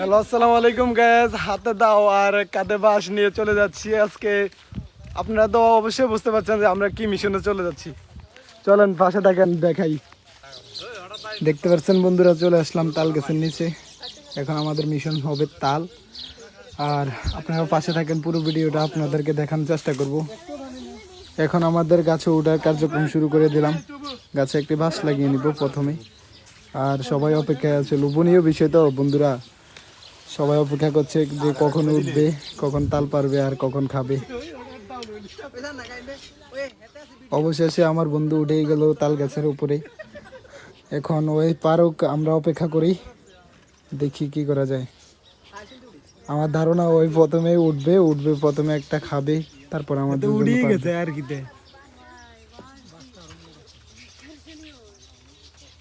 Hello, আসসালামু আলাইকুম gas হাতে দাও আর কাঁধে বাঁশ নিয়ে চলে যাচ্ছি আজকে। আপনারা তো অবশ্যই বুঝতে পারছেন যে আমরা কি মিশনে চলে যাচ্ছি। চলেন পাশে দেখেন, দেখাই। দেখতে পাচ্ছেন বন্ধুরা, চলে আসলাম তাল গাছের নিচে। এখন আমাদের মিশন হবে তাল। আর আপনারা পাশে থাকেন, পুরো ভিডিওটা আপনাদেরকে দেখানোর চেষ্টা করব। এখন আমাদের গাছে ওঠার কার্যক্রম শুরু করে দিলাম। গাছে একটি বাঁশ লাগিয়ে নিব প্রথমে। আর সবাই অপেক্ষায় আছে। লোভনীয় বিষয় তো বন্ধুরা। সবাই অপেক্ষা করছে যে কখন উঠবে কখন তাল পারবে আর কখন খাবে। অবশেষে আমার বন্ধু উঠেই গেল তাল গাছের উপরে। এখন ওই পারুক আমরা অপেক্ষা করি। দেখি কি করা যায়। আমার ধারণা ওই প্রথমে উঠবে উঠবে প্রথমে একটা খাবে তারপর আমাদের আর কি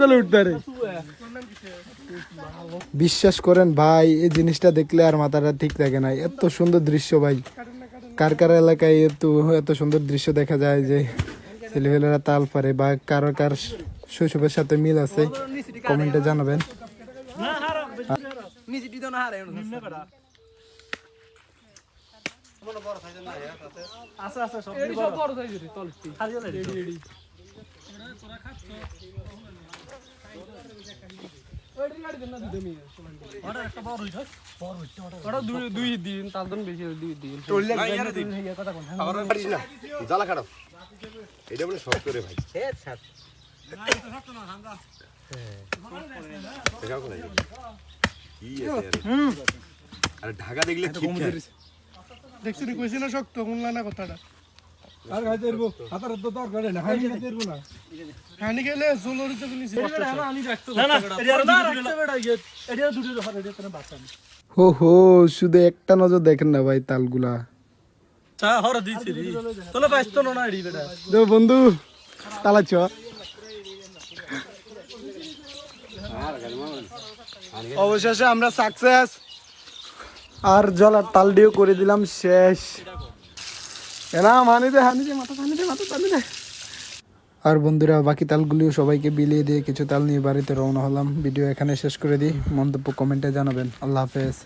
গলে উঠতে বিশ্বাস করেন ভাই এই জিনিসটা দেখলে আর মাথাটা ঠিক থাকে না। এত সুন্দর দৃশ্য ভাই। কার কার এলাকায় এত এত সুন্দর দৃশ্য দেখা যায় যে ছেলেমেয়েরা তাল পারে বা কারও কার শৈশবের সাথে মিল আছে কমেন্টে জানাবেন। দিন বেশি দুই দিন পারিস না জ্বালা খারাপ এটা বলে শখ করে ভাই আরে? ঢাকা দেখলে। দেখছি না শক্ত শুনলা না কথাটা আর গাইতে পারব হাতার তো দরকার না হানি পারব না। হানি খেলে গুলিছে হো হো শুধু একটা নজর দেখেন না ভাই তালগুলা। দে বন্ধু তালাচ্ছ। অবশেষে আমরা সাকসেস আর জলার তাল দিয়েও করে দিলাম শেষ। মাথা মাথা আর বন্ধুরা, বাকি তালগুলিও সবাইকে বিলিয়ে দিয়ে কিছু তাল নিয়ে বাড়িতে রওনা হলাম। ভিডিও এখানে শেষ করে দিই। মন্তব্য কমেন্টে জানাবেন। আল্লাহ হাফেজ।